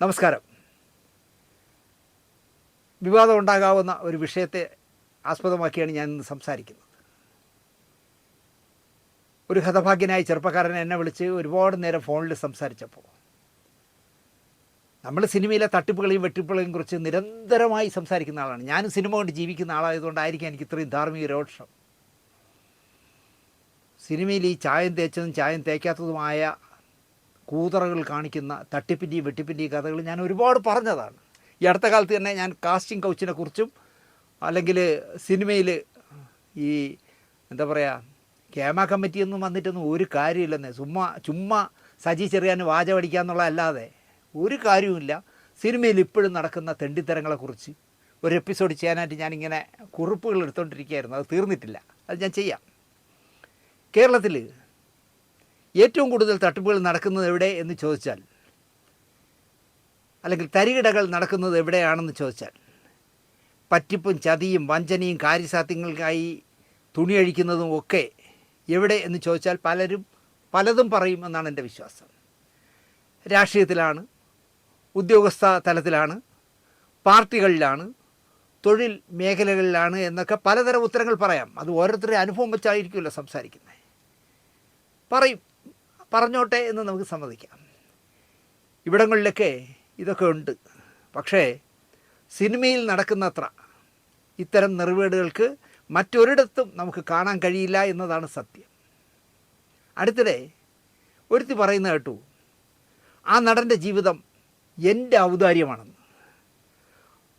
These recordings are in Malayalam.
നമസ്കാരം. വിവാദം ഉണ്ടാകാവുന്ന ഒരു വിഷയത്തെ ആസ്പദമാക്കിയാണ് ഞാൻ ഇന്ന് സംസാരിക്കുന്നത്. ഒരു ഹതഭാഗ്യനായ ചെറുപ്പക്കാരൻ എന്നെ വിളിച്ച് ഒരുപാട് നേരം ഫോണിൽ സംസാരിച്ചപ്പോൾ നമ്മൾ സിനിമയിലെ തട്ടിപ്പുകളെയും വെട്ടിപ്പുകളെയും കുറിച്ച് നിരന്തരമായി സംസാരിക്കുന്ന ആളാണ്. ഞാനും സിനിമ കൊണ്ട് ജീവിക്കുന്ന ആളായതുകൊണ്ടായിരിക്കും എനിക്ക് ഇത്രയും ധാർമ്മിക രോഷം. സിനിമയിൽ ഈ ചായം തേച്ചതും ചായം തേക്കാത്തതുമായ കൂതറകൾ കാണിക്കുന്ന തട്ടിപ്പിന്റെയും വെട്ടിപ്പിന്റെയും കഥകൾ ഞാൻ ഒരുപാട് പറഞ്ഞതാണ്. ഈ അടുത്ത കാലത്ത് തന്നെ ഞാൻ കാസ്റ്റിംഗ് കൗച്ചിനെ കുറിച്ചും അല്ലെങ്കിൽ സിനിമയിൽ ഈ എന്താ പറയുക ക്യാമ കമ്മിറ്റിയൊന്നും വന്നിട്ടൊന്നും ഒരു കാര്യമില്ലെന്നേ. ചുമ്മാ ചുമ്മാ സജി ചെറിയാൻ വാചമടിക്കുക എന്നുള്ളതല്ലാതെ ഒരു കാര്യവുമില്ല. സിനിമയിൽ ഇപ്പോഴും നടക്കുന്ന തെണ്ടിത്തരങ്ങളെക്കുറിച്ച് ഒരു എപ്പിസോഡ് ചെയ്യാനായിട്ട് ഞാനിങ്ങനെ കുറിപ്പുകൾ എടുത്തുകൊണ്ടിരിക്കുകയായിരുന്നു അത് തീർന്നിട്ടില്ല. അത് ഞാൻ ചെയ്യാം. കേരളത്തിൽ ഏറ്റവും കൂടുതൽ തട്ടിപ്പുകൾ നടക്കുന്നത് എവിടെ എന്ന് ചോദിച്ചാൽ അല്ലെങ്കിൽ തരികിടകൾ നടക്കുന്നത് എവിടെയാണെന്ന് ചോദിച്ചാൽ പറ്റിപ്പും ചതിയും വഞ്ചനയും കാര്യസാധ്യങ്ങൾക്കായി തുണി അഴിക്കുന്നതും ഒക്കെ എവിടെ എന്ന് ചോദിച്ചാൽ പലരും പലതും പറയും എന്നാണ് എന്റെ വിശ്വാസം. രാഷ്ട്രീയത്തിലാണ് ഉദ്യോഗസ്ഥ തലത്തിലാണ് പാർട്ടികളിലാണ് തൊഴിൽ മേഖലകളിലാണ് എന്നൊക്കെ പലതരം ഉത്തരങ്ങൾ പറയാം. അത് ഓരോരുത്തരുടെ അനുഭവം വെച്ചായിരിക്കുമല്ലോ സംസാരിക്കുന്നത്. പറയും. പറഞ്ഞോട്ടെ എന്ന് നമുക്ക് സമ്മതിക്കാം. ഇവിടങ്ങളിലൊക്കെ ഇതൊക്കെ ഉണ്ട്. പക്ഷേ സിനിമയിൽ നടക്കുന്നത്ര ഇത്തരം നെറുവേടുകൾക്ക് മറ്റൊരിടത്തും നമുക്ക് കാണാൻ കഴിയില്ല എന്നതാണ് സത്യം. അടുത്തിടെ ഒരുത്തി പറയുന്ന കേട്ടു ആ നടന്റെ ജീവിതം എന്റെ ഔദാര്യമാണെന്ന്.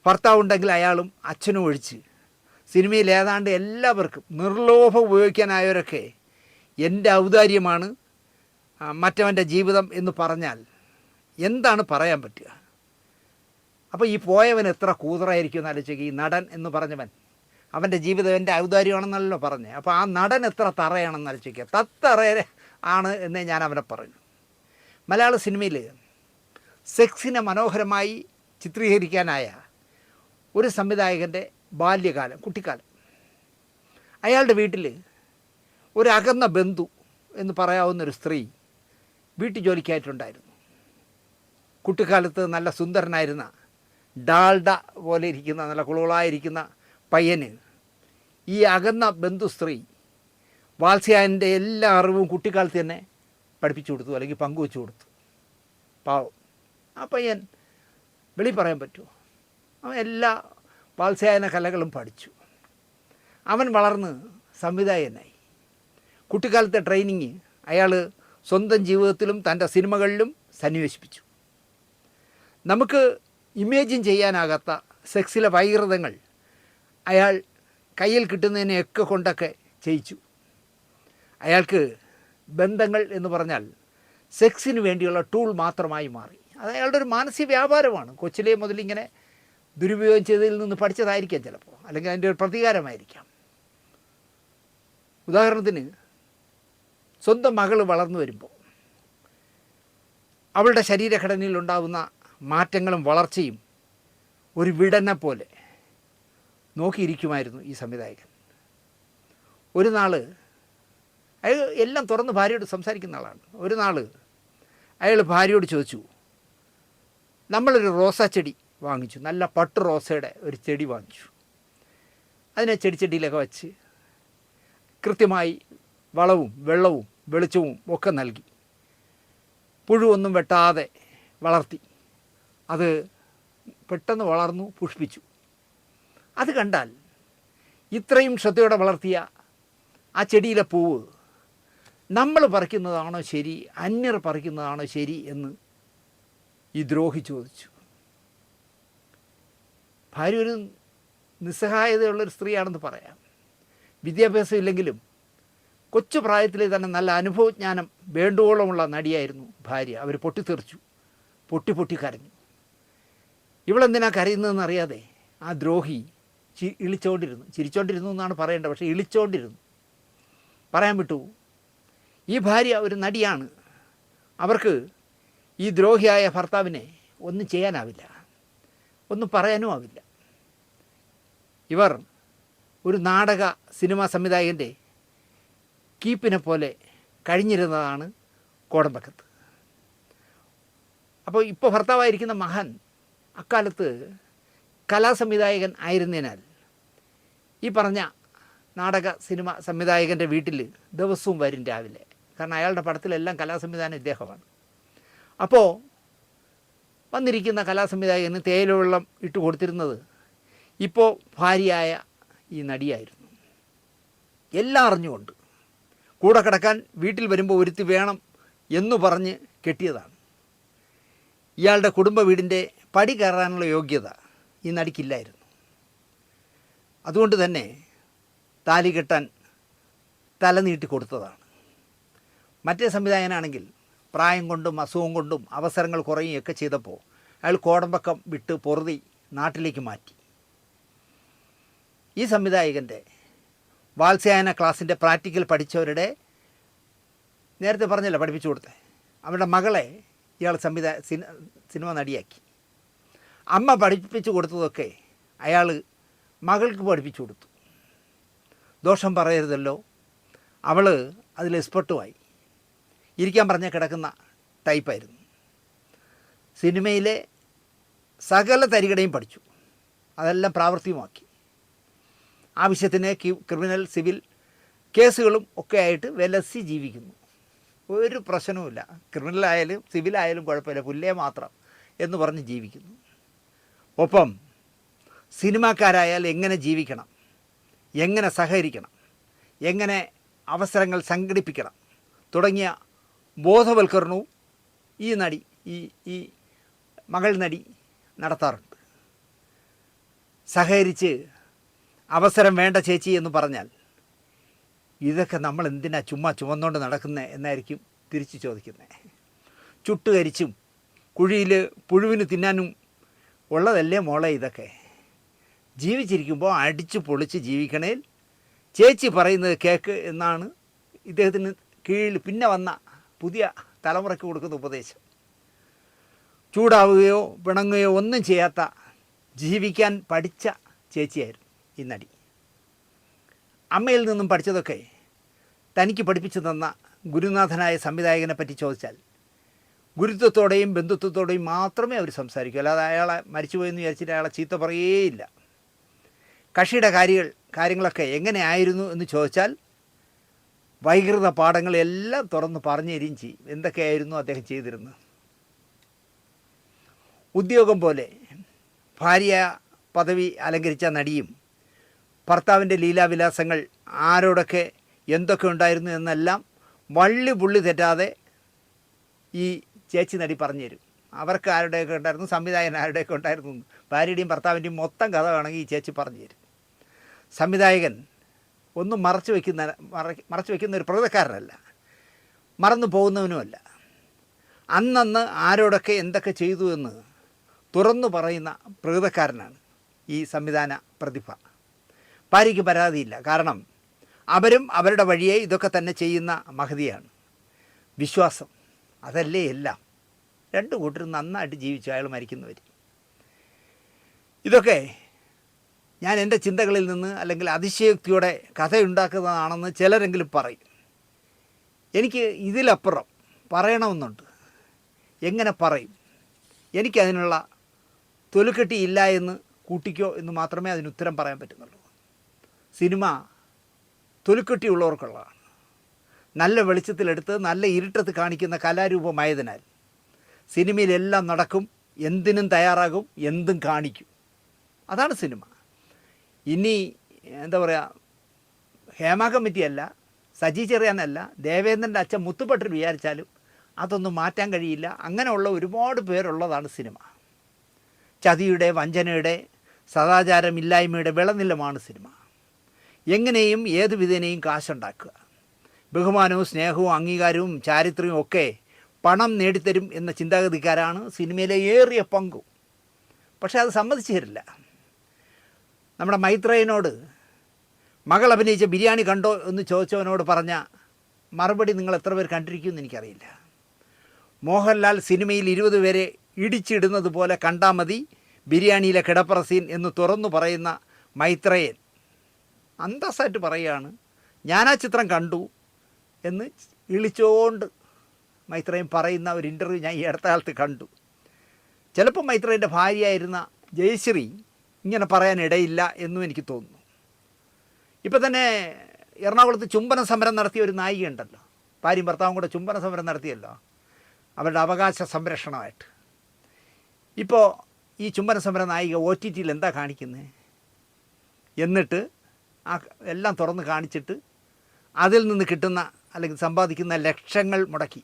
ഭർത്താവുണ്ടെങ്കിൽ അയാളും അച്ഛനും ഒഴിച്ച് സിനിമയിൽ ഏതാണ്ട് എല്ലാവർക്കും നിർലോഭം ഉപയോഗിക്കാനായവരൊക്കെ എന്റെ ഔദാര്യമാണ് മറ്റവന്റെ ജീവിതം എന്ന് പറഞ്ഞാൽ എന്താണ് പറയാൻ പറ്റുക? അപ്പോൾ ഈ പോയവൻ എത്ര കൂതറായിരിക്കും എന്ന് ആലോചിക്കുക ഈ നടൻ എന്ന് പറഞ്ഞവൻ അവന്റെ ജീവിതം എന്റെ ഔദാര്യമാണെന്നല്ലോ പറഞ്ഞത് അപ്പോൾ ആ നടൻ എത്ര തറയാണെന്ന് ആലോചിക്കുക തത്തറ ആണ് എന്നേ ഞാൻ അവനെ പറഞ്ഞു മലയാള സിനിമയിൽ സെക്സിനെ മനോഹരമായി ചിത്രീകരിക്കാനായ ഒരു സംവിധായകന്റെ ബാല്യകാലം കുട്ടിക്കാലം. അയാളുടെ വീട്ടിൽ ഒരു അകന്ന ബന്ധു എന്ന് പറയാവുന്നൊരു സ്ത്രീ വീട്ടു ജോലിക്കായിട്ടുണ്ടായിരുന്നു കുട്ടിക്കാലത്ത് നല്ല സുന്ദരനായിരുന്ന ഡാൾഡ പോലെ ഇരിക്കുന്ന നല്ല കുളുകളായിരിക്കുന്ന പയ്യന് ഈ അകന്ന ബന്ധു സ്ത്രീ വാത്സ്യായന്റെ എല്ലാ അറിവും കുട്ടിക്കാലത്ത് തന്നെ പഠിപ്പിച്ചു കൊടുത്തു അല്ലെങ്കിൽ പങ്കുവെച്ചു കൊടുത്തു. പാവം. ആ പയ്യൻ വെളി പറയാൻ പറ്റുമോ? അവൻ എല്ലാ വാത്സ്യായന കലകളും പഠിച്ചു. അവൻ വളർന്ന് സംവിധായകനായി. കുട്ടിക്കാലത്തെ ട്രെയിനിങ് അയാൾ സ്വന്തം ജീവിതത്തിലും തന്റെ സിനിമകളിലും സന്നിവേശിപ്പിച്ചു. നമുക്ക് ഇമേജിൻ ചെയ്യാനാകാത്ത സെക്സിലെ വൈകൃതങ്ങൾ അയാൾ കയ്യിൽ കിട്ടുന്നതിനെയൊക്കെ കൊണ്ടൊക്കെ ചെയ്യിച്ചു. അയാൾക്ക് ബന്ധങ്ങൾ എന്ന് പറഞ്ഞാൽ സെക്സിന് വേണ്ടിയുള്ള ടൂൾ മാത്രമായി മാറി. അത് അയാളുടെ ഒരു മാനസിക വ്യാപാരമാണ്. കൊച്ചിലെ മുതൽ ഇങ്ങനെ ദുരുപയോഗം ചെയ്തതിൽ നിന്ന് പഠിച്ചതായിരിക്കാം ചിലപ്പോൾ. അല്ലെങ്കിൽ അതിന്റെ ഒരു പ്രതികാരമായിരിക്കാം. ഉദാഹരണത്തിന് സ്വന്തം മകൾ വളർന്നു വരുമ്പോൾ അവളുടെ ശരീരഘടനയിൽ ഉണ്ടാകുന്ന മാറ്റങ്ങളും വളർച്ചയും ഒരു വിടനെ പോലെ നോക്കിയിരിക്കുമായിരുന്നു ഈ സംവിധായകൻ. ഒരു നാൾ അയാൾ എല്ലാം തുറന്ന് ഭാര്യയോട് സംസാരിക്കുന്ന ആളാണ്. ഒരു നാൾ അയാൾ ഭാര്യയോട് ചോദിച്ചു നമ്മളൊരു റോസാ ചെടി വാങ്ങിച്ചു നല്ല പട്ട് റോസയുടെ ഒരു ചെടി വാങ്ങിച്ചു. അതിനെ ചെടിച്ചെടിയിലൊക്കെ വച്ച് കൃത്യമായി വളവും വെള്ളവും വെളിച്ചവും ഒക്കെ നൽകി. പുഴുവൊന്നും വെട്ടാതെ വളർത്തി. അത് പെട്ടെന്ന് വളർന്നു പുഷ്പിച്ചു. അത് കണ്ടാൽ ഇത്രയും ശ്രദ്ധയോടെ വളർത്തിയ ആ ചെടിയിലെ പൂവ് നമ്മൾ പറിക്കുന്നതാണോ ശരി അന്യർ പറിക്കുന്നതാണോ ശരി എന്ന് ഈ ദ്രോഹി ചോദിച്ചു. ഭാര്യ ഒരു നിസ്സഹായതയുള്ളൊരു സ്ത്രീയാണെന്ന് പറയാം. വിദ്യാഭ്യാസം ഇല്ലെങ്കിലും കൊച്ചു പ്രായത്തിലെ തന്നെ നല്ല അനുഭവജ്ഞാനം വേണ്ടുവോളമുള്ള നടിയായിരുന്നു ഭാര്യ. അവർ പൊട്ടിത്തെറിച്ചു. പൊട്ടി പൊട്ടി കരഞ്ഞു. ഇവളെന്തിനാ കരയുന്നതെന്ന് അറിയാതെ ആ ദ്രോഹി ചി ഇളിച്ചോണ്ടിരുന്നു. ചിരിച്ചോണ്ടിരുന്നു എന്നാണ് പറയേണ്ടത്. പക്ഷേ ഇളിച്ചോണ്ടിരുന്നു. പറയാൻ വിട്ടു. ഈ ഭാര്യ ഒരു നടിയാണ്. അവർക്ക് ഈ ദ്രോഹിയായ ഭർത്താവിനെ ഒന്നും ചെയ്യാനാവില്ല. ഒന്നും പറയാനും ആവില്ല. ഇവർ ഒരു നാടക സിനിമാ സംവിധായകന്റെ കീപ്പിനെ പോലെ കഴിഞ്ഞിരുന്നതാണ് കോടമ്പക്കത്ത്. അപ്പോൾ ഇപ്പോൾ ഭർത്താവായിരിക്കുന്ന മഹൻ അക്കാലത്ത് കലാസംവിധായകൻ ആയിരുന്നതിനാൽ ഈ പറഞ്ഞ നാടക സിനിമ സംവിധായകന്റെ വീട്ടിൽ ദിവസവും വരും രാവിലെ. കാരണം അയാളുടെ പടത്തിലെല്ലാം കലാസംവിധാനം ഇദ്ദേഹമാണ്. അപ്പോൾ വന്നിരിക്കുന്ന കലാസംവിധായകന് തേയില വെള്ളം ഇട്ട് കൊടുത്തിരുന്നത് ഇപ്പോൾ ഭാര്യയായ ഈ നടിയായിരുന്നു. എല്ലാം അറിഞ്ഞുകൊണ്ട് കൂടെ കിടക്കാൻ വീട്ടിൽ വരുമ്പോൾ ഒരുത്തി വേണം എന്നു പറഞ്ഞ് കെട്ടിയതാണ്. ഇയാളുടെ കുടുംബ വീടിന്റെ പടി കയറാനുള്ള യോഗ്യത ഈ നടിക്കില്ലായിരുന്നു. അതുകൊണ്ട് തന്നെ താലി കെട്ടാൻ തല നീട്ടി കൊടുത്തതാണ്. മറ്റേ സംവിധായകനാണെങ്കിൽ പ്രായം കൊണ്ടും അസുഖം കൊണ്ടും അവസരങ്ങൾ കുറയുകയൊക്കെ ചെയ്തപ്പോൾ അയാൾ കോടമ്പക്കം വിട്ട് പൊറുതി നാട്ടിലേക്ക് മാറ്റി. ഈ സംവിധായകന്റെ വാത്സ്യായന ക്ലാസ്സിന്റെ പ്രാക്ടിക്കൽ പഠിച്ചവരുടെ നേരത്തെ പറഞ്ഞല്ലോ പഠിപ്പിച്ചു കൊടുത്തേ. അവരുടെ മകളെ ഇയാൾ സംവിധാ സിന- സിനിമ നടിയാക്കി. അമ്മ പഠിപ്പിച്ചു കൊടുത്തതൊക്കെ അയാൾ മകൾക്ക് പഠിപ്പിച്ചു കൊടുത്തു. ദോഷം പറയരുതല്ലോ. അവൾ അതിൽ എക്സ്പെർട്ടുമായി. ഇരിക്കാൻ പറഞ്ഞ കിടക്കുന്ന ടൈപ്പായിരുന്നു. സിനിമയിലെ സകല തരികടയും പഠിച്ചു. അതെല്ലാം പ്രാവർത്തികമാക്കി. ആവശ്യത്തിന് ക്രിമിനൽ സിവിൽ കേസുകളും ഒക്കെ ആയിട്ട് വിലസി ജീവിക്കുന്നു. ഒരു പ്രശ്നവുമില്ല. ക്രിമിനൽ ക്രിമിനലായാലും സിവിലായാലും കുഴപ്പമില്ല. പുല്ലേ മാത്രം എന്ന് പറഞ്ഞ് ജീവിക്കുന്നു. ഒപ്പം സിനിമാക്കാരായാൽ എങ്ങനെ ജീവിക്കണം? എങ്ങനെ സഹകരിക്കണം? എങ്ങനെ അവസരങ്ങൾ സംഘടിപ്പിക്കണം? തുടങ്ങിയ ബോധവൽക്കരണവും ഈ നടി ഈ ഈ മകൾ നടി നടത്താറുണ്ട്. സഹകരിച്ച് അവസരം വേണ്ട ചേച്ചി എന്ന് പറഞ്ഞാൽ ഇതൊക്കെ നമ്മൾ എന്തിനാ ചുമ്മാ ചുമന്നുകൊണ്ട് നടക്കുന്നത് എന്നായിരിക്കും തിരിച്ചു ചോദിക്കുന്നത് ചുട്ടുകരിച്ചും കുഴിയിൽ പുഴുവിന് തിന്നാനും ഉള്ളതല്ലേ മോളെ ഇതൊക്കെ. ജീവിച്ചിരിക്കുമ്പോൾ അടിച്ച് പൊളിച്ച് ജീവിക്കണേൽ ചേച്ചി പറയുന്നത് കേക്ക് എന്നാണ് ഇദ്ദേഹത്തിന് കീഴിൽ പിന്നെ വന്ന പുതിയ തലമുറയ്ക്ക് കൊടുക്കുന്ന ഉപദേശം. ചൂടാവുകയോ പിണങ്ങുകയോ ഒന്നും ചെയ്യാത്ത ജീവിക്കാൻ പഠിച്ച ചേച്ചിയായിരുന്നു. ഈ നടി. അമ്മയിൽ നിന്നും പഠിച്ചതൊക്കെ തനിക്ക് പഠിപ്പിച്ചു തന്ന ഗുരുനാഥനായ സംവിധായകനെ പറ്റി ചോദിച്ചാൽ ഗുരുത്വത്തോടെയും ബന്ധുത്വത്തോടെയും മാത്രമേ അവർ സംസാരിക്കൂ. അല്ലാതെ അയാളെ മരിച്ചുപോയെന്ന് വിചാരിച്ചിട്ട് അയാളെ ചീത്ത പറയേയില്ല. കക്ഷിയുടെ കാര്യങ്ങൾ കാര്യങ്ങളൊക്കെ എങ്ങനെയായിരുന്നു എന്ന് ചോദിച്ചാൽ വൈകൃത പാഠങ്ങളെല്ലാം തുറന്ന് പറഞ്ഞു തരികയും ചെയ്യും. എന്തൊക്കെയായിരുന്നു അദ്ദേഹം ചെയ്തിരുന്നത്? ഉദ്യോഗം പോലെ ഭാര്യ പദവി അലങ്കരിച്ച നടിയും ഭർത്താവിന്റെ ലീലാവിലാസങ്ങൾ ആരോടൊക്കെ എന്തൊക്കെ ഉണ്ടായിരുന്നു എന്നെല്ലാം വള്ളി പുള്ളി തെറ്റാതെ ഈ ചേച്ചി നടി പറഞ്ഞു തരും. അവർക്ക് ആരുടെയൊക്കെ ഉണ്ടായിരുന്നു? സംവിധായകൻ ആരുടെയൊക്കെ ഉണ്ടായിരുന്നു. ഭാര്യയുടെയും ഭർത്താവിന്റെയും മൊത്തം കഥ വേണമെങ്കിൽ ഈ ചേച്ചി പറഞ്ഞു തരും. സംവിധായകൻ ഒന്നും മറച്ചു വയ്ക്കുന്ന മറ- മറച്ചു വയ്ക്കുന്ന ഒരു പ്രകൃതക്കാരനല്ല. മറന്നു പോകുന്നവനുമല്ല. അന്നന്ന് ആരോടൊക്കെ എന്തൊക്കെ ചെയ്തു എന്ന് തുറന്നു പറയുന്ന പ്രകൃതക്കാരനാണ് ഈ സംവിധാന പ്രതിഭ. ഭാര്യയ്ക്ക് പരാതിയില്ല. കാരണം അവരും അവരുടെ വഴിയെ ഇതൊക്കെ തന്നെ ചെയ്യുന്ന മഹതിയാണ്. വിശ്വാസം. അതല്ലേ എല്ലാം? രണ്ടു കൂട്ടരും നന്നായിട്ട് ജീവിച്ചു. അയാൾ മരിക്കുന്നവർ ഇതൊക്കെ ഞാൻ എന്റെ ചിന്തകളിൽ നിന്ന് അല്ലെങ്കിൽ അതിശയോക്തിയോടെ കഥയുണ്ടാക്കുന്നതാണെന്ന് ചിലരെങ്കിലും പറയും. എനിക്ക് ഇതിലപ്പുറം പറയണമെന്നുണ്ട്. എങ്ങനെ പറയും? എനിക്കതിനുള്ള തൊലുക്കെട്ടി എന്ന് കൂട്ടിക്കോ എന്ന് മാത്രമേ അതിന് ഉത്തരം പറയാൻ പറ്റുന്നുള്ളൂ. സിനിമ തൊലുക്കെട്ടിയുള്ളവർക്കുള്ളതാണ്. നല്ല വെളിച്ചത്തിലെടുത്ത് നല്ല ഇരുട്ടത്ത് കാണിക്കുന്ന കലാരൂപമായതിനാൽ സിനിമയിലെല്ലാം നടക്കും എന്തിനും തയ്യാറാകും എന്തും കാണിക്കും. അതാണ് സിനിമ. ഇനി എന്താ പറയുക ഹേമ കമ്മിറ്റി അല്ല സജി ചെറിയാനല്ല ദേവേന്ദ്രന്റെ അച്ഛൻ മുത്തുപെട്ടർ വിചാരിച്ചാലും അതൊന്നും മാറ്റാൻ കഴിയില്ല. അങ്ങനെയുള്ള ഒരുപാട് പേരുള്ളതാണ് സിനിമ. ചതിയുടെ വഞ്ചനയുടെ സദാചാരമില്ലായ്മയുടെ വിളനിലമാണ് സിനിമ. എങ്ങനെയും ഏത് വിധേനയും കാശുണ്ടാക്കുക. ബഹുമാനവും സ്നേഹവും അംഗീകാരവും ചാരിത്രവും ഒക്കെ പണം നേടിത്തരും എന്ന ചിന്താഗതിക്കാരാണ് സിനിമയിലെ ഏറിയ പങ്കും. പക്ഷേ അത് സമ്മതിച്ചു തരില്ല. നമ്മുടെ മൈത്രയനോട് മകൾ അഭിനയിച്ച ബിരിയാണി കണ്ടോ? എന്ന് ചോദിച്ചവനോട് പറഞ്ഞ മറുപടി നിങ്ങൾ എത്ര പേർ കണ്ടിരിക്കുമെന്ന് എനിക്കറിയില്ല. മോഹൻലാൽ സിനിമയിൽ ഇരുപത് പേരെ ഇടിച്ചിടുന്നത് പോലെ കണ്ടാൽ മതി ബിരിയാണിയിലെ കിടപ്പറ സീൻ എന്ന് തുറന്നു പറയുന്ന മൈത്രേയൻ. അന്തസ്സായിട്ട് പറയുകയാണ് ഞാൻ ആ ചിത്രം കണ്ടു എന്ന് ഇളിച്ചോണ്ട് മൈത്രയും പറയുന്ന ഒരു ഇന്റർവ്യൂ ഞാൻ ഈ അടുത്ത കാലത്ത് കണ്ടു. ചിലപ്പോൾ മൈത്രേന്റെ ഭാര്യയായിരുന്ന ജയശ്രീ ഇങ്ങനെ പറയാനിടയില്ല എന്നും എനിക്ക് തോന്നുന്നു. ഇപ്പം തന്നെ എറണാകുളത്ത് ചുംബന സമരം നടത്തിയ ഒരു നായികയുണ്ടല്ലോ ഭാര്യയും ഭർത്താവും കൂടെ ചുംബന സമരം നടത്തിയല്ലോ. അവരുടെ അവകാശ സംരക്ഷണമായിട്ട്. ഇപ്പോൾ ഈ ചുംബന സമര നായിക ഒ ടി ടിയിൽ എന്താ കാണിക്കുന്നത് എന്നിട്ട് ആ എല്ലാം തുറന്ന് കാണിച്ചിട്ട് അതിൽ നിന്ന് കിട്ടുന്ന അല്ലെങ്കിൽ സമ്പാദിക്കുന്ന ലക്ഷങ്ങൾ മുടക്കി.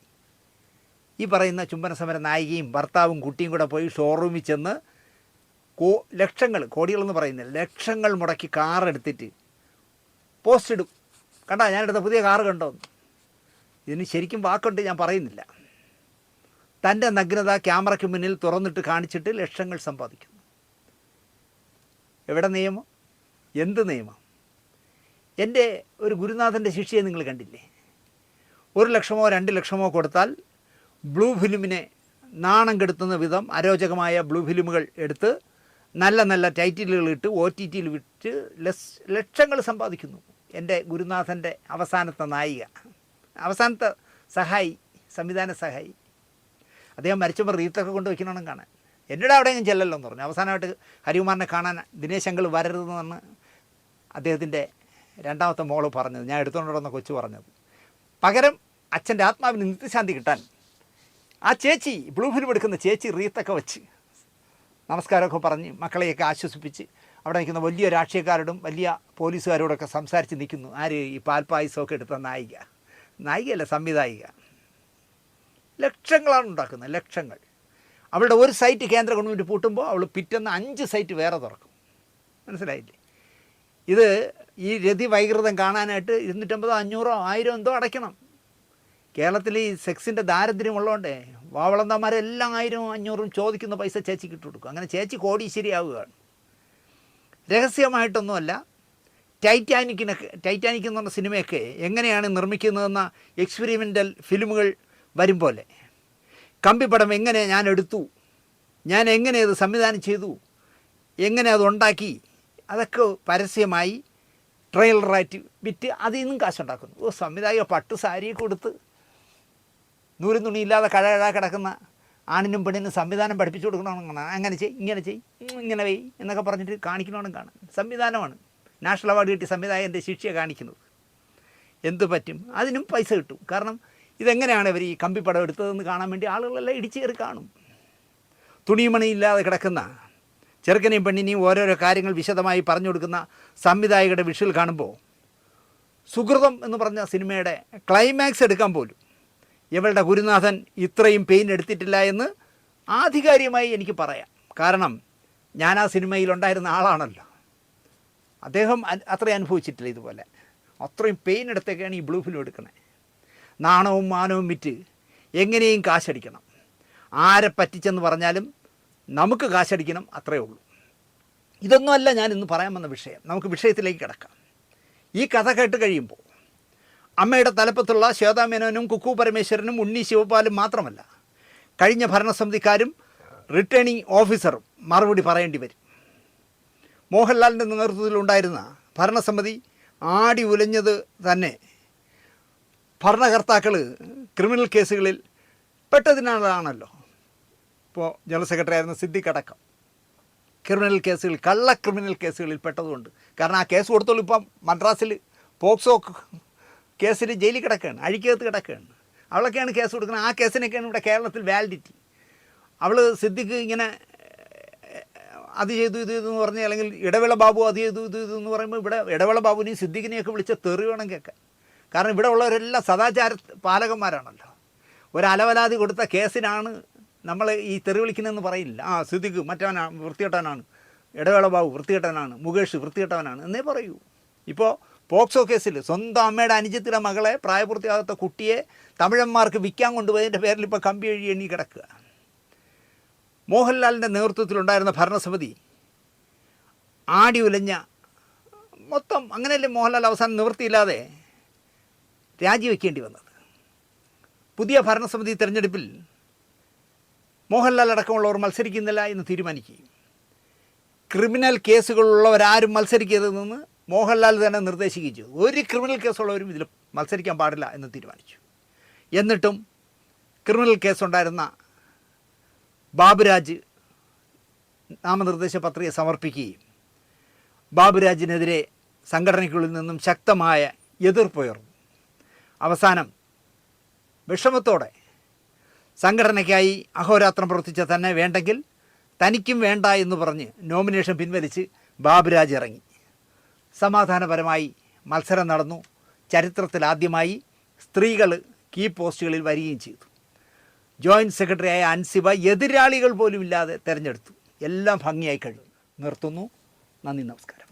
ഈ പറയുന്ന ചുംബന സമര നായികയും ഭർത്താവും കുട്ടിയും കൂടെ പോയി ഷോറൂമിൽ ചെന്ന് കോ ലക്ഷങ്ങൾ കോടികളെന്ന് പറയുന്നില്ല ലക്ഷങ്ങൾ മുടക്കി കാർ എടുത്തിട്ട് പോസ്റ്റ് ഇടും. കണ്ടാ ഞാനെടുത്ത പുതിയ കാറ് കണ്ടോ? ഇതിന് ശരിക്കും വാക്കുണ്ട് ഞാൻ പറയുന്നില്ല. തന്റെ നഗ്നത ക്യാമറയ്ക്ക് മുന്നിൽ തുറന്നിട്ട് കാണിച്ചിട്ട് ലക്ഷങ്ങൾ സമ്പാദിക്കുന്നു. എവിടെ നിയമം? എന്ത് നിയമം? എന്റെ ഒരു ഗുരുനാഥന്റെ ശിക്ഷയെ നിങ്ങൾ കണ്ടില്ലേ? ഒരു ലക്ഷമോ രണ്ട് ലക്ഷമോ കൊടുത്താൽ ബ്ലൂ ഫിലിമിനെ നാണം കെടുത്തുന്ന വിധം അരോചകമായ ബ്ലൂ ഫിലിമുകൾ എടുത്ത് നല്ല നല്ല ടൈറ്റിലുകൾ ഇട്ട് ഒ ടി ടിയിൽ വിറ്റ് ലസ് ലക്ഷങ്ങൾ സമ്പാദിക്കുന്നു. എന്റെ ഗുരുനാഥന്റെ അവസാനത്തെ നായിക. അവസാനത്തെ സഹായി സംവിധാന സഹായി. അദ്ദേഹം മരിച്ചപ്പോൾ റീത്തൊക്കെ കൊണ്ട് വയ്ക്കണമെന്ന് കാണാൻ. എന്നോട് ഞാൻ ചെല്ലല്ലോ എന്ന് പറഞ്ഞു. അവസാനമായിട്ട് ഹരികുമാറിനെ കാണാൻ ദിനേശ് അങ്കിൾ വരരുതെന്ന് അദ്ദേഹത്തിന്റെ രണ്ടാമത്തെ മോൾ പറഞ്ഞത് ഞാൻ എടുത്തുകൊണ്ട് വന്ന കൊച്ചു പറഞ്ഞത്. പകരം അച്ഛന്റെ ആത്മാവിന് നിത്യശാന്തി കിട്ടാൻ ആ ചേച്ചി ബ്ലൂ ഫിലിം എടുക്കുന്ന ചേച്ചി റീത്തൊക്കെ വെച്ച് നമസ്കാരമൊക്കെ പറഞ്ഞ് മക്കളെയൊക്കെ ആശ്വസിപ്പിച്ച് അവിടെ നിൽക്കുന്ന വലിയ രാഷ്ട്രീയക്കാരോടും വലിയ പോലീസുകാരോടൊക്കെ സംസാരിച്ച് നിൽക്കുന്നു. ആര് ഈ പാൽപ്പായസമൊക്കെ എടുത്ത നായിക? നായികയല്ല സംവിധായിക. ലക്ഷങ്ങളാണ് ഉണ്ടാക്കുന്നത് ലക്ഷങ്ങൾ. അവളുടെ ഒരു സൈറ്റ് കേന്ദ്ര ഗവൺമെന്റ് പൂട്ടുമ്പോൾ അവൾ പിറ്റെന്ന് അഞ്ച് സൈറ്റ് വേറെ തുറക്കും. മനസ്സിലായില്ലേ? ഇത് ഈ രതി വൈകൃതം കാണാനായിട്ട് ഇരുന്നൂറ്റമ്പതോ അഞ്ഞൂറോ ആയിരം എന്തോ അടയ്ക്കണം. കേരളത്തിൽ ഈ സെക്സിന്റെ ദാരിദ്ര്യം ഉള്ളതുകൊണ്ടേ വാവളന്തമാരെല്ലാം ആയിരവും അഞ്ഞൂറും ചോദിക്കുന്ന പൈസ ചേച്ചിക്ക് ഇട്ട് കൊടുക്കും. അങ്ങനെ ചേച്ചി കോടീശ്ശേരിയാവുകയാണ് രഹസ്യമായിട്ടൊന്നുമല്ല ടൈറ്റാനിക്കിനൊക്കെ ടൈറ്റാനിക് എന്ന് പറഞ്ഞ സിനിമയൊക്കെ എങ്ങനെയാണ് നിർമ്മിക്കുന്നതെന്ന എക്സ്പെരിമെന്റൽ ഫിലിമുകൾ വരും പോലെ. കമ്പിപ്പടം എങ്ങനെ ഞാൻ എടുത്തു? ഞാൻ എങ്ങനെ അത് സംവിധാനം ചെയ്തു? എങ്ങനെ അത് ഉണ്ടാക്കി? അതൊക്കെ പരസ്യമായി ട്രെയിലറായിട്ട് വിറ്റ് അതിൽ നിന്നും കാശുണ്ടാക്കുന്നു. ഓ സംവിധായക പട്ടു സാരി കൊടുത്ത് നൂലും തുണിയില്ലാതെ കഴ കിടക്കുന്ന ആണിനും പെണ്ണിനും സംവിധാനം പഠിപ്പിച്ചു കൊടുക്കണമെന്നാണ് അങ്ങനെ ചെയ് ഇങ്ങനെ ചെയ് ഇങ്ങനെ വെയ് എന്നൊക്കെ പറഞ്ഞിട്ട് കാണിക്കണമെന്നും കാണാം സംവിധാനമാണ്. നാഷണൽ അവാർഡ് കിട്ടിയ സംവിധായകന്റെ ശിക്ഷയെ കാണിക്കുന്നത്. എന്തു പറ്റും? അതിനും പൈസ കിട്ടും. കാരണം ഇതെങ്ങനെയാണ് ഇവർ ഈ കമ്പിപ്പടം എടുത്തതെന്ന് കാണാൻ വേണ്ടി ആളുകളെല്ലാം ഇടിച്ചു കയറി കാണും തുണിമണിയില്ലാതെ കിടക്കുന്ന ചെറുക്കനെയും പെണ്ണിനെയും ഓരോരോ കാര്യങ്ങൾ വിശദമായി പറഞ്ഞു കൊടുക്കുന്ന സംവിധായകരുടെ വിഷ്വൽ കാണുമ്പോൾ സുഹൃതം എന്ന് പറഞ്ഞ സിനിമയുടെ ക്ലൈമാക്സ് എടുക്കാൻ പോലും ഇവളുടെ ഗുരുനാഥൻ ഇത്രയും പെയിൻ എടുത്തിട്ടില്ല എന്ന് ആധികാരികമായി എനിക്ക് പറയാം. കാരണം ഞാൻ ആ സിനിമയിൽ ഉണ്ടായിരുന്ന ആളാണല്ലോ. അദ്ദേഹം അത്രയും അനുഭവിച്ചിട്ടില്ല ഇതുപോലെ. അത്രയും പെയിൻ എടുത്തൊക്കെയാണ് ഈ ബ്ലൂ ഫിലിം എടുക്കണേ. നാണവും മാനവും വിറ്റ് എങ്ങനെയും കാശടിക്കണം. ആരെ പറ്റിച്ചെന്ന് പറഞ്ഞാലും നമുക്ക് കാശടിക്കണം അത്രയേ ഉള്ളൂ. ഇതൊന്നുമല്ല ഞാൻ ഇന്ന് പറയാൻ വന്ന വിഷയം. നമുക്ക് വിഷയത്തിലേക്ക് കിടക്കാം. ഈ കഥ കേട്ട് കഴിയുമ്പോൾ അമ്മയുടെ തലപ്പത്തുള്ള ശ്വേതാമേനോനും കുക്കു പരമേശ്വരനും ഉണ്ണി ശിവപാലും മാത്രമല്ല കഴിഞ്ഞ ഭരണസമിതിക്കാരും റിട്ടേണിംഗ് ഓഫീസറും മറുപടി പറയേണ്ടി വരും. മോഹൻലാലിന്റെ നേതൃത്വത്തിലുണ്ടായിരുന്ന ഭരണസമിതി ആടി ഉലഞ്ഞത് തന്നെ ഭരണകർത്താക്കൾ ക്രിമിനൽ കേസുകളിൽ പെട്ടതിനാണല്ലോ ഇപ്പോൾ ജനറൽ സെക്രട്ടറി ആയിരുന്ന സിദ്ദിഖ് അടക്കം. ക്രിമിനൽ കേസുകൾ കള്ള ക്രിമിനൽ കേസുകളിൽ പെട്ടതുകൊണ്ട് കാരണം ആ കേസ് കൊടുത്തോളൂ ഇപ്പം മദ്രാസിൽ പോക്സോ കേസിൽ ജയിലിൽ കിടക്കുകയാണ് അഴിക്കകത്ത് കിടക്കുകയാണ്. അവളൊക്കെയാണ് കേസ് കൊടുക്കുന്നത്. ആ കേസിനൊക്കെയാണ് ഇവിടെ കേരളത്തിൽ വാലിഡിറ്റി അവൾ സിദ്ദിഖ് ഇങ്ങനെ അത് ചെയ്തു ഇത് ഇതെന്ന് പറഞ്ഞ് അല്ലെങ്കിൽ ഇടവേള ബാബു അത് ചെയ്തു ഇത് ഇതെന്ന് പറയുമ്പോൾ ഇവിടെ ഇടവേള ബാബുവിനെയും സിദ്ദിഖിനെയൊക്കെ വിളിച്ച തെറി വേണം കേൾക്കാൻ. കാരണം ഇവിടെ ഉള്ളവരെല്ലാം സദാചാര പാലകന്മാരാണല്ലോ. ഒരു അലവലാതി കൊടുത്ത കേസിനാണ് നമ്മൾ ഈ തെറി വിളിക്കുന്നതെന്ന് പറയില്ല. ആ സിദ്ദിഖ് മറ്റവനാണ് വൃത്തികെട്ടവനാണ്. ഇടവേള ബാബു വൃത്തികെട്ടവനാണ്. മുകേഷ് വൃത്തികെട്ടവനാണ്. എന്നേ പറയൂ. ഇപ്പോൾ പോക്സോ കേസിൽ സ്വന്തം അമ്മയുടെ അനുജത്തിലെ മകളെ പ്രായപൂർത്തിയാകാത്ത കുട്ടിയെ തമിഴന്മാർക്ക് വിൽക്കാൻ കൊണ്ടുപോയതിന്റെ പേരിൽ ഇപ്പോൾ കമ്പി എഴുതി എണ്ണി കിടക്കുക. മോഹൻലാലിന്റെ നേതൃത്വത്തിലുണ്ടായിരുന്ന ഭരണസമിതി ആടി ഉലഞ്ഞ മൊത്തം അങ്ങനെയല്ലേ മോഹൻലാൽ അവസാനം നിവൃത്തിയില്ലാതെ രാജിവെക്കേണ്ടി വന്നത്? പുതിയ ഭരണസമിതി തിരഞ്ഞെടുപ്പിൽ മോഹൻലാൽ അടക്കമുള്ളവർ മത്സരിക്കുന്നില്ല എന്ന് തീരുമാനിക്കുകയും. ക്രിമിനൽ കേസുകളുള്ളവരാരും മത്സരിക്കരുതെന്ന് മോഹൻലാൽ തന്നെ നിർദ്ദേശിക്കുകയും ചെയ്തു. ഒരു ക്രിമിനൽ കേസുള്ളവരും ഇതിൽ മത്സരിക്കാൻ പാടില്ല എന്ന് തീരുമാനിച്ചു. എന്നിട്ടും ക്രിമിനൽ കേസുണ്ടായിരുന്ന ബാബുരാജ് നാമനിർദ്ദേശ പത്രിക സമർപ്പിക്കുകയും ബാബുരാജിനെതിരെ സംഘടനയ്ക്കുള്ളിൽ നിന്നും ശക്തമായ എതിർപ്പുയർന്നു. അവസാനം വിഷമത്തോടെ സംഘടനയ്ക്കായി അഹോരാത്രം പ്രവർത്തിച്ച തന്നെ വേണ്ടെങ്കിൽ തനിക്കും വേണ്ട എന്ന് പറഞ്ഞ് നോമിനേഷൻ പിൻവലിച്ച് ബാബുരാജ് ഇറങ്ങി. സമാധാനപരമായി മത്സരം നടന്നു. ചരിത്രത്തിൽ ആദ്യമായി സ്ത്രീകൾ കീ പോസ്റ്റുകളിൽ വരികയും ചെയ്തു. ജോയിന്റ് സെക്രട്ടറിയായ അൻസിബ എതിരാളികൾ പോലുമില്ലാതെ തിരഞ്ഞെടുത്തു. എല്ലാം ഭംഗിയായി കഴിഞ്ഞു. നിർത്തുന്നു. നന്ദി നമസ്കാരം.